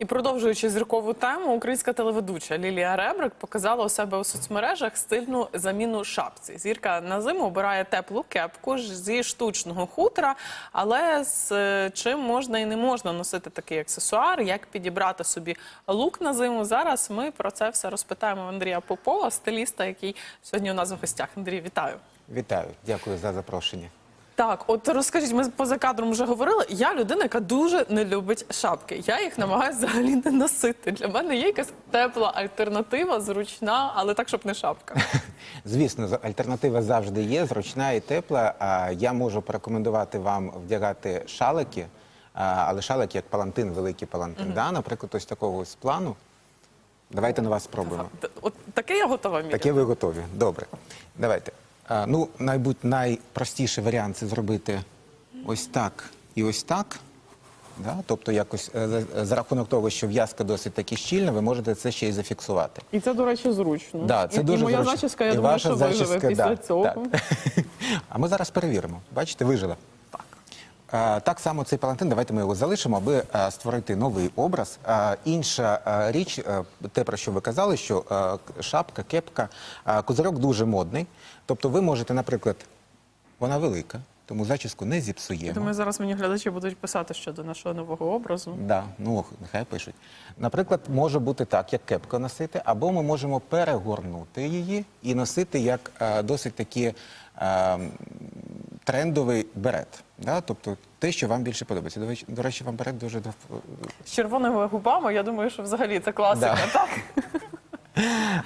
І продовжуючи зіркову тему, українська телеведуча Лілія Ребрик показала у себе у соцмережах стильну заміну шапці. Зірка на зиму обирає теплу кепку зі штучного хутра, але з е, чим можна і не можна носити такий аксесуар, як підібрати собі лук на зиму. Зараз ми про це все розпитаємо Андрія Попова, стиліста, який сьогодні у нас в гостях. Андрій, вітаю. Вітаю, дякую за запрошення. Так, от розкажіть, ми поза кадром вже говорили. Я людина, яка дуже не любить шапки. Я їх намагаюся взагалі не носити. Для мене є якась тепла альтернатива, зручна, але так, щоб не шапка. Звісно, альтернатива завжди є, зручна і тепла. Я можу порекомендувати вам вдягати шалики, але шалики як палантин, великий палантин. Да? Наприклад, ось такого ось плану. Давайте на вас спробуємо. От таке я готова міряти. Таке ви готові. Добре. Давайте. А, ну, найбудь найпростіший варіант це зробити ось так і ось так. Да? Тобто, якось е, за- за рахунок того, що в'язка досить таки щільна, ви можете це ще й зафіксувати. І це, до речі, зручно. Да, це і, дуже і моя зручно. зачіска, я І думаю, ваша що виживе зачіска, після да, цього. так. А ми зараз перевіримо. Бачите, вижила. Так. Само цей палантин, давайте ми його залишимо, аби створити новий образ. Інша річ, те про що ви казали, що шапка, кепка, козирьок дуже модний. Тобто ви можете, наприклад, вона велика, тому зачіску не зіпсуємо. Думаю, зараз мені глядачі будуть писати щодо нашого нового образу. Да, ну нехай пишуть. Наприклад, може бути так, як кепка носити, або ми можемо перегорнути її і носити як е, досить таки е, м, трендовий берет. Да? Тобто те, що вам більше подобається. До речі, до речі, вам берет дуже З червоними губами, я думаю, що взагалі це класика, Да. так?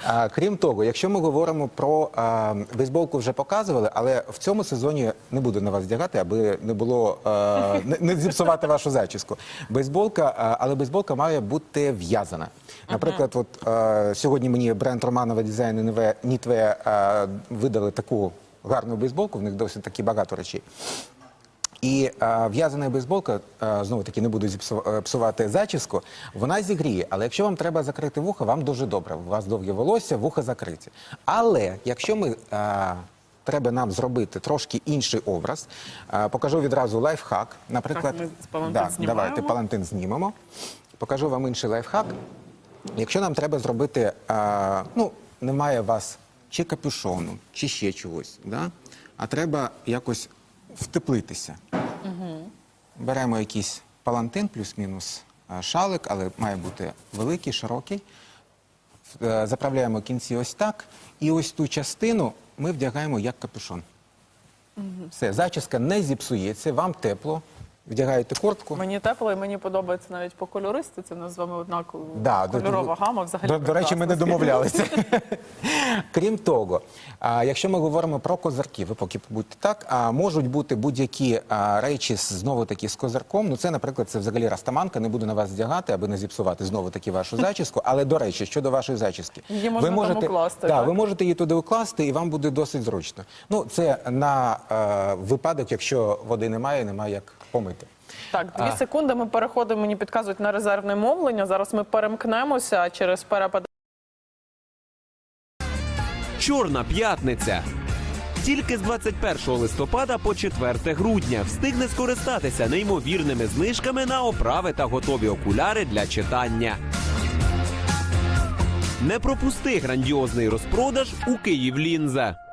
А, крім того, якщо ми говоримо про а, бейсболку, вже показували, але в цьому сезоні не буду на вас вдягати, аби не було а, не, не зіпсувати вашу зачіску. Бейсболка, а, але бейсболка має бути в'язана. Наприклад, от а, сьогодні мені бренд Романова дизайн Нітве видали таку гарну бейсболку. В них досить таки багато речей. І е, в'язана бейсболка, е, знову таки не буду е, псувати зачіску, вона зігріє. Але якщо вам треба закрити вуха, вам дуже добре. У вас довге волосся, вуха закриті. Але якщо ми. Е, Треба нам зробити трошки інший образ. Е, покажу відразу лайфхак. Наприклад, Так, ми з палантин да, знімаємо. давайте палантин знімемо. Покажу вам інший лайфхак. Якщо нам треба зробити, е, ну, немає у вас чи капюшону, чи ще чогось, да? а треба якось втеплитися. Беремо якийсь палантин, плюс-мінус е, шалик, але має бути великий, широкий. Е, Заправляємо кінці ось так. І ось ту частину ми вдягаємо як капюшон. Все, зачіска не зіпсується, вам тепло. Вдягаєте куртку. Мені тепло і мені подобається навіть по кольористиці. У нас з вами однакова Да, до- кольорова гама. Взагалі До, до речі, ми не домовлялися. Крім того, а, якщо ми говоримо про козирки, ви поки побудьте так, а, можуть бути будь-які речі знову таки з козирком. Ну це, наприклад, це взагалі растаманка. Не буду на вас вдягати, аби не зіпсувати знову таки вашу зачіску. Але до речі, щодо вашої зачіски, Її можна там укласти, да, так? ви можете її туди укласти, і вам буде досить зручно. Ну це на е, випадок, якщо води немає, немає як помити. Так, дві секунди. Ми переходимо. Мені підказують на резервне мовлення. Зараз ми перемкнемося через перепад. Чорна п'ятниця. Тільки з 21 листопада по 4 грудня встигне скористатися неймовірними знижками на оправи та готові окуляри для читання. Не пропусти грандіозний розпродаж у Київ Лінза.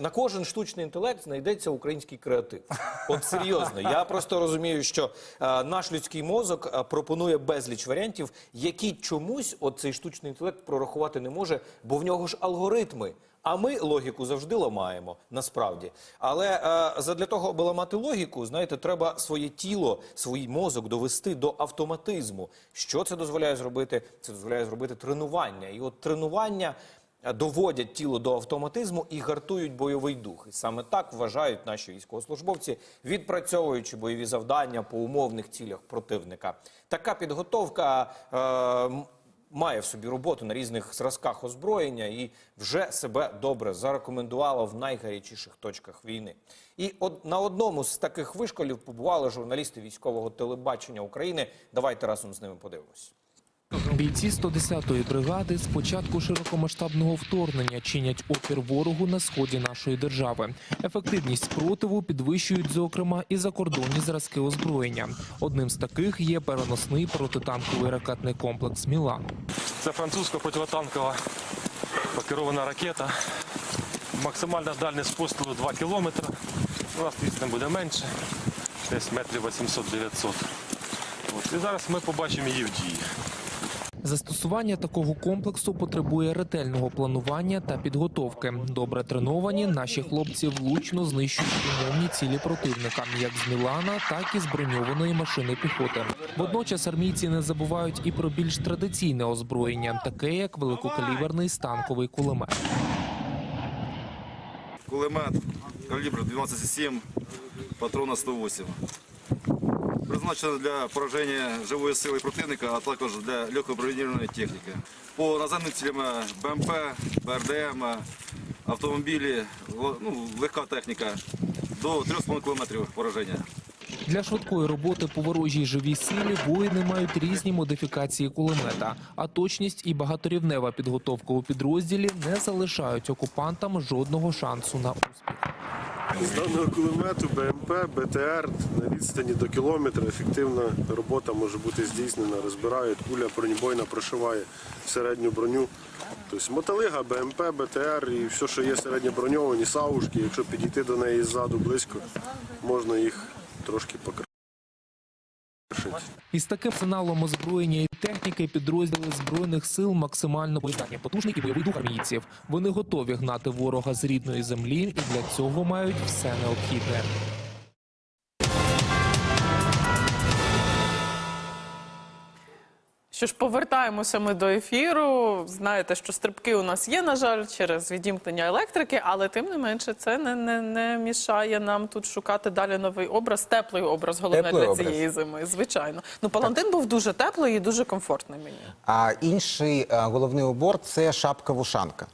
На кожен штучний інтелект знайдеться український креатив. От серйозно, я просто розумію, що е, наш людський мозок е, пропонує безліч варіантів, які чомусь от цей штучний інтелект прорахувати не може, бо в нього ж алгоритми. А ми логіку завжди ламаємо, насправді. Але е, задля того, аби ламати логіку, знаєте, треба своє тіло, свій мозок довести до автоматизму. Що це дозволяє зробити? Це дозволяє зробити тренування. І от тренування доводять тіло до автоматизму і гартують бойовий дух. І саме так вважають наші військовослужбовці, відпрацьовуючи бойові завдання по умовних цілях противника. Така підготовка. Е, Має в собі роботу на різних зразках озброєння і вже себе добре зарекомендувала в найгарячіших точках війни. І от на одному з таких вишколів побували журналісти військового телебачення України. Давайте разом з ними подивимось. Бійці 110-ї бригади з початку широкомасштабного вторгнення чинять опір ворогу на сході нашої держави. Ефективність спротиву підвищують, зокрема, і закордонні зразки озброєння. Одним з таких є переносний протитанковий ракетний комплекс Мілан. Це французька противотанкова керована ракета. Максимальна дальність пострілу 2 кілометри. У нас відстань буде менше, десь метрів 800-900. І зараз ми побачимо її в дії. Застосування такого комплексу потребує ретельного планування та підготовки. Добре треновані наші хлопці влучно знищують умовні цілі противника, як з Мілана, так і з броньованої машини піхоти. Водночас армійці не забувають і про більш традиційне озброєння, таке як великокаліберний станковий кулемет. Кулемет калібр 12,7, патрона 108. Призначений для пораження живої сили противника, а також для легкобронірованої техніки. По наземним цілям БМП, БРДМ, автомобілі, ну, легка техніка до 3,5 км пораження. Для швидкої роботи по ворожій живій силі воїни мають різні модифікації кулемета, а точність і багаторівнева підготовка у підрозділі не залишають окупантам жодного шансу на успіх. З даного кулемету БМП, БТР на відстані до кілометра ефективна робота може бути здійснена. Розбирають, куля бронебойна прошиває середню броню. Тобто Моталига, БМП, БТР і все, що є середньоброньовані, саушки. Якщо підійти до неї ззаду близько, можна їх трошки покрити. Із таким арсеналом озброєння і техніки підрозділи збройних сил максимально боєздатні, потужний і бойовий дух армійців. Вони готові гнати ворога з рідної землі і для цього мають все необхідне. Що ж, повертаємося ми до ефіру. Знаєте, що стрибки у нас є, на жаль, через відімкнення електрики, але тим не менше це не, не, не мішає нам тут шукати далі новий образ, теплий образ, головне Теплий для образ. цієї зими. Звичайно. Ну, Палантин був дуже теплий і дуже комфортний мені. А інший а, головний убор це шапка-вушанка.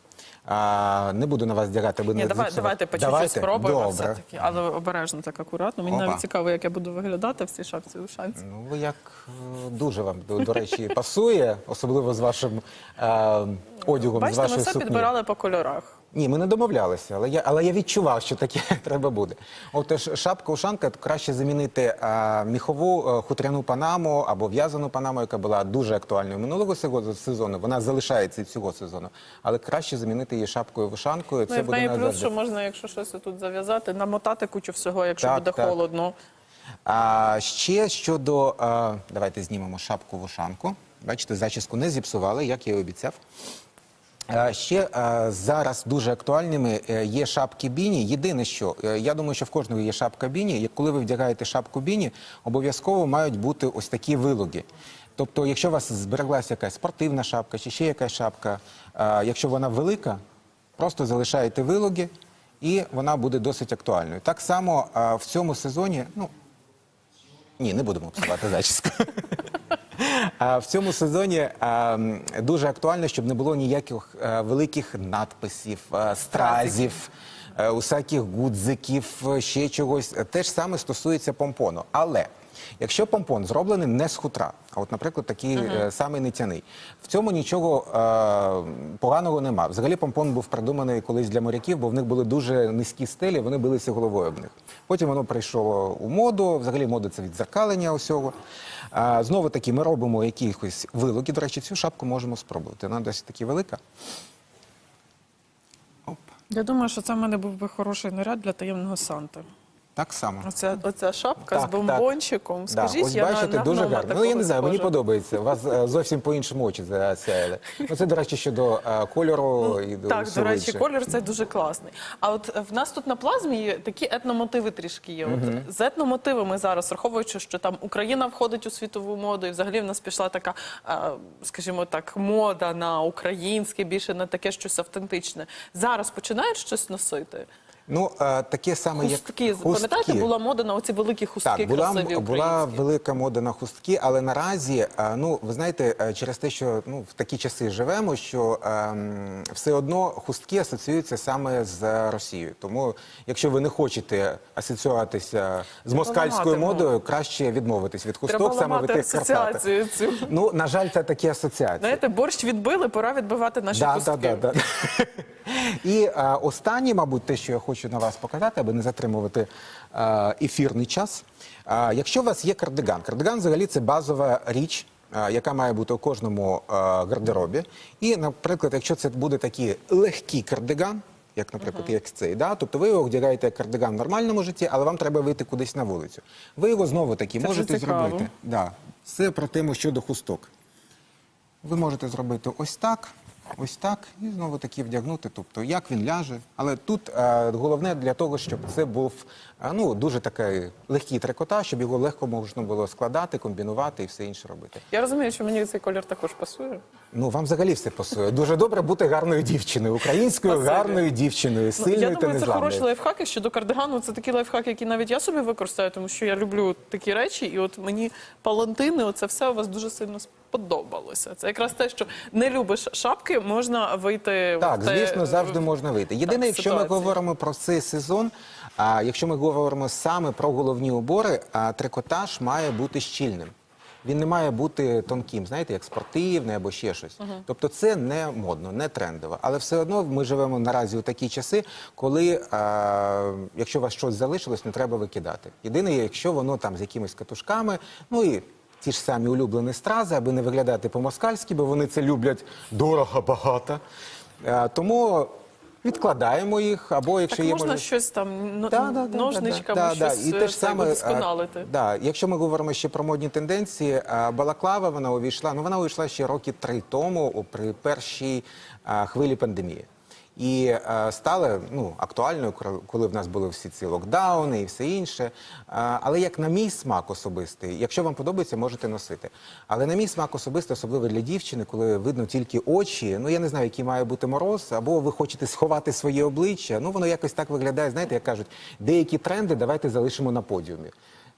А, не буду на вас дягати, Ні, не давай, давайте по чуть-чуть спробуємо Добре. все-таки, але обережно так акуратно. Мені Опа. навіть цікаво, як я буду виглядати в цій шапці у шанці. Ну, ви як е, дуже вам, до, до речі, пасує, особливо з вашим е, одягом, з Бачите, ми вашою все сукнею. підбирали по кольорах. Ні, ми не домовлялися, але я, але я відчував, що таке треба буде. Отож, шапка-ушанка краще замінити а, міхову е, хутряну панаму або в'язану панаму, яка була дуже актуальною минулого сезону. Вона залишається і цього сезону, але краще замінити її шапкою-вушанкою. Ну, Це в буде плюс, назавжди. що можна, якщо щось тут зав'язати, намотати кучу всього, якщо Так, буде так. холодно. А ще щодо а, давайте знімемо шапку-вушанку. Бачите, зачіску не зіпсували, як я і обіцяв. А, Ще зараз дуже актуальними е, є шапки біні. Єдине, що е, я думаю, що в кожного є шапка біні. Коли ви вдягаєте шапку біні, обов'язково мають бути ось такі вилуги. Тобто, якщо у вас збереглася якась спортивна шапка чи ще якась шапка, якщо вона велика, просто залишаєте вилуги, і вона буде досить актуальною. Так само в цьому сезоні, ну ні, не будемо псувати зачіску. В цьому сезоні дуже актуально, щоб не було ніяких великих надписів, стразів, усяких гудзиків, ще чогось. Те ж саме стосується помпону. Але якщо помпон зроблений не з хутра, а от, наприклад, такий е, самий нитяний, в цьому нічого е, поганого нема. Взагалі помпон був придуманий колись для моряків, бо в них були дуже низькі стелі, вони билися головою об них. Потім воно прийшло у моду. Взагалі мода це відзеркалення усього. А, знову таки, ми робимо якихось вилоги. До речі, цю шапку можемо спробувати. Вона досить таки велика. Оп. Я думаю, що це в мене був би хороший наряд для таємного Санти. Так само. Оця, оця шапка Так, з бомбончиком. Да, Скажіть, ось я бачите, на, дуже на, на. Ну я не знаю, мені подобається. У вас е, зовсім по-іншому очі засяяли. Ну це, до речі, щодо е, кольору і до Так, до речі, колір це дуже класний. А от е, в нас тут на плазмі є такі етномотиви трішки є. От з етномотивами зараз, враховуючи, що там Україна входить у світову моду, і взагалі в нас пішла така, скажімо так, мода на українське, більше на таке щось автентичне. Зараз починають щось носити. Ну, е, таке саме, як Хустки, пам'ятаєте, була мода на оці великі хустки Так, була, красиві була велика мода на хустки, але наразі, е, ну ви знаєте, е, через те, що ну в такі часи живемо, що ем, все одно хустки асоціюються саме з Росією. Тому, якщо ви не хочете асоціюватися з москальською ламати модою, краще відмовитись від хусток Треба саме в тих Карпатах. асоціацію цю. Ну на жаль, це такі асоціації. Знаєте, борщ відбили, пора відбивати наші Да, хустки. да, да, да. І е, останнє, мабуть, те, що я хочу на вас показати, аби не затримувати е, ефірний час. Е, якщо у вас є кардиган, кардиган взагалі це базова річ. е, Яка має бути у кожному гардеробі, і, наприклад, якщо це буде такий легкий кардиган, як, наприклад, як цей, да, тобто ви його вдягаєте як кардиган в нормальному житті, але вам треба вийти кудись на вулицю. Ви його знову таки Це можете зробити. Да. Все про тему щодо хусток. Ви можете зробити ось так, ось так, і знову таки вдягнути. Тобто, як він ляже. Але тут е, головне для того, щоб це був е, ну, дуже такий легкий трикотаж, щоб його легко можна було складати, комбінувати і все інше робити. Я розумію, що мені цей колір також пасує. Ну, вам взагалі все пасує. Дуже добре бути гарною дівчиною, українською Спасибі. гарною дівчиною, Ну, сильною я та думаю, це незламною. хороші лайфхаки щодо кардигану. Це такі лайфхаки, які навіть я собі використаю, тому що я люблю такі речі, і от мені палантини, оце все у вас дуже сильно сподобалося. Це якраз те, що не любиш шапки, можна вийти Так, в те, звісно, завжди можна вийти. Єдине, так, якщо ми говоримо про цей сезон, а якщо ми говоримо саме про головні убори, а трикотаж має бути щільним. Він не має бути тонким, знаєте, як спортивний або ще щось. Тобто це не модно, не трендово. Але все одно ми живемо наразі у такі часи, коли, а, якщо у вас щось залишилось, не треба викидати. Єдине, якщо воно там з якимись катушками, ну і ті ж самі улюблені стрази, аби не виглядати по-москальськи, бо вони це люблять дорого, багато. Е, Тому відкладаємо їх, або якщо Так є можна можливість- щось там Да, да, да, ножничками да, да, щось І те ж е, саме, е, Да, якщо ми говоримо ще про модні тенденції, балаклава вона увійшла. Ну вона увійшла ще роки три тому о, при першій хвилі пандемії. І е, стала ну, актуальною, коли в нас були всі ці локдауни і все інше. Е, але як на мій смак особистий, якщо вам подобається, можете носити. Але на мій смак особистий, особливо для дівчини, коли видно тільки очі, ну я не знаю, який має бути мороз, або ви хочете сховати своє обличчя. Ну воно якось так виглядає. Знаєте, як кажуть, деякі тренди давайте залишимо на подіумі.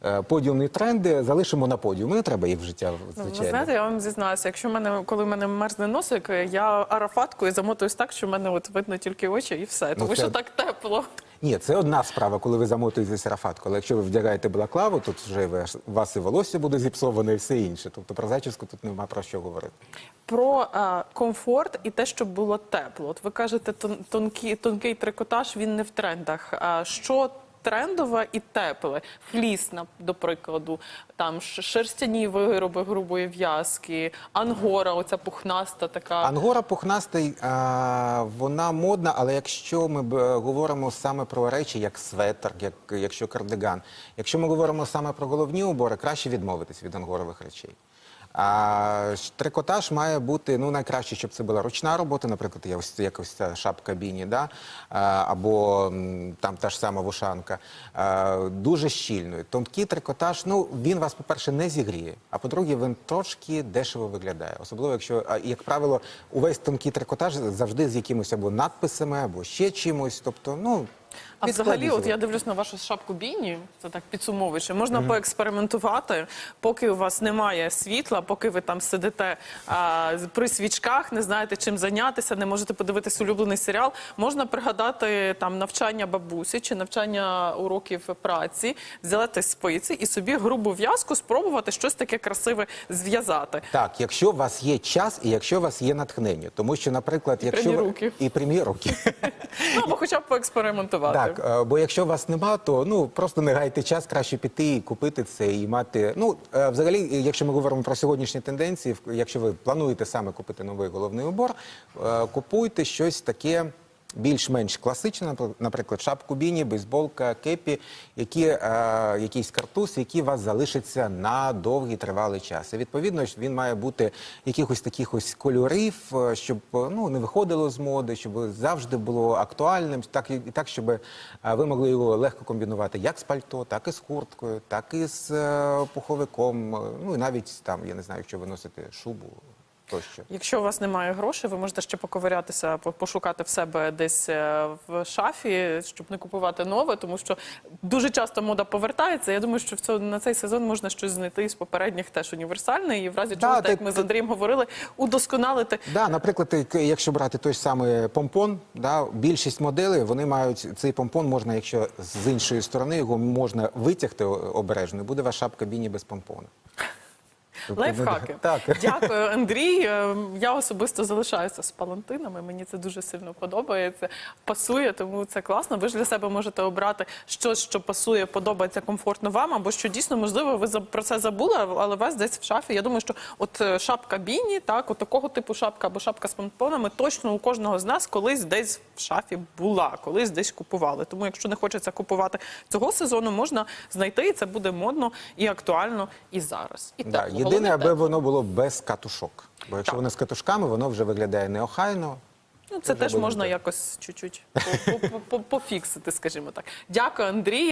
Е, Подіумні тренди залишимо на подіумі. Не треба їх в життя, Ну, звичайно. Ви знаєте, я вам зізнаюся, якщо мене, коли в мене мерзне носик, я арафаткою замотуюсь так, що в мене от видно тільки очі і все. Тому це- що так тепло. Ні, це одна справа, коли ви замотуєте сарафатку. Але якщо ви вдягаєте балаклаву, тут вже ви- вас і волосся буде зіпсоване, і все інше. Тобто про зачіску тут нема про що говорити. Про е, комфорт і те, щоб було тепло. От ви кажете, тон, тонкий, тонкий трикотаж він не в трендах. А що трендове і тепле? Фліс, на- до прикладу, там шерстяні вироби грубої в'язки, ангора, оця пухнаста така. Ангора пухнастий, вона модна, але якщо ми е, говоримо саме про речі, як светр, як якщо кардиган, якщо ми говоримо саме про головні убори, краще відмовитись від ангорових речей. А трикотаж має бути ну найкраще, щоб це була ручна робота, наприклад, є ось якось шапка біні, да? або там та ж сама вушанка. Дуже щільною. Тонкий трикотаж, ну він вас, по-перше, не зігріє, а по-друге, він трошки дешево виглядає. Особливо, якщо, як правило, увесь тонкий трикотаж завжди з якимось або надписами, або ще чимось. Тобто, ну А взагалі, от я дивлюсь на вашу шапку біні, це так підсумовуючи. Можна поекспериментувати, поки у вас немає світла, поки ви там сидите а, при свічках, не знаєте чим зайнятися, не можете подивитись улюблений серіал. Можна пригадати там навчання бабусі чи навчання уроків праці, взяти спиці і собі грубу в'язку спробувати щось таке красиве зв'язати. Так, якщо у вас є час і якщо у вас є натхнення, тому що, наприклад, якщо прямі руки. і прямі руки. Ну або хоча б поекспериментувати. Так, е, бо якщо вас нема, то ну просто не гайте час, краще піти і купити це і мати. Ну е, взагалі, е, якщо ми говоримо про сьогоднішні тенденції, якщо ви плануєте саме купити новий головний убор, купуйте щось таке. Більш-менш класичне, напр- наприклад, шапку біні, бейсболка, кепі, які, е, якийсь картуз, який у вас залишиться на довгий тривалий час. І відповідно він має бути якихось таких ось кольорів, е, щоб е, ну не виходило з моди, щоб завжди було актуальним, так і так, щоб е, ви могли його легко комбінувати як з пальто, так і з курткою, так і з е, пуховиком. Ну і навіть там, я не знаю, якщо ви носите шубу. Тощо. Якщо у вас немає грошей, ви можете ще поковирятися, пошукати в себе десь е, в шафі, щоб не купувати нове, тому що дуже часто мода повертається. Я думаю, що в цьому на цей сезон можна щось знайти із попередніх теж універсальне, і в разі Да, чого, так, як ми з Андрієм говорили, удосконалити. Да, наприклад, якщо брати той ж самий помпон, да, більшість моделей вони мають цей помпон, можна, якщо з іншої сторони його можна витягти обережно, і буде ваша шапка біні без помпона. Тобто, Лайфхаки. Так. Дякую, Андрій. Е, Я особисто залишаюся з палантинами. Мені це дуже сильно подобається. Пасує, тому це класно. Ви ж для себе можете обрати щось, що пасує, подобається комфортно вам, або що дійсно можливо, ви про це забули, але у вас десь в шафі. Я думаю, що от е, шапка біні, так, от такого типу шапка або шапка з помпонами, точно у кожного з нас колись десь в шафі була, колись десь купували. Тому, якщо не хочеться купувати цього сезону, можна знайти, і це буде модно і актуально і зараз. І Да, тепло. Єдине, аби воно було без катушок. Бо якщо воно з катушками, воно вже виглядає неохайно. Ну, це теж можна якось чуть-чуть по- по- по- пофіксити, скажімо так. Дякую, Андрій.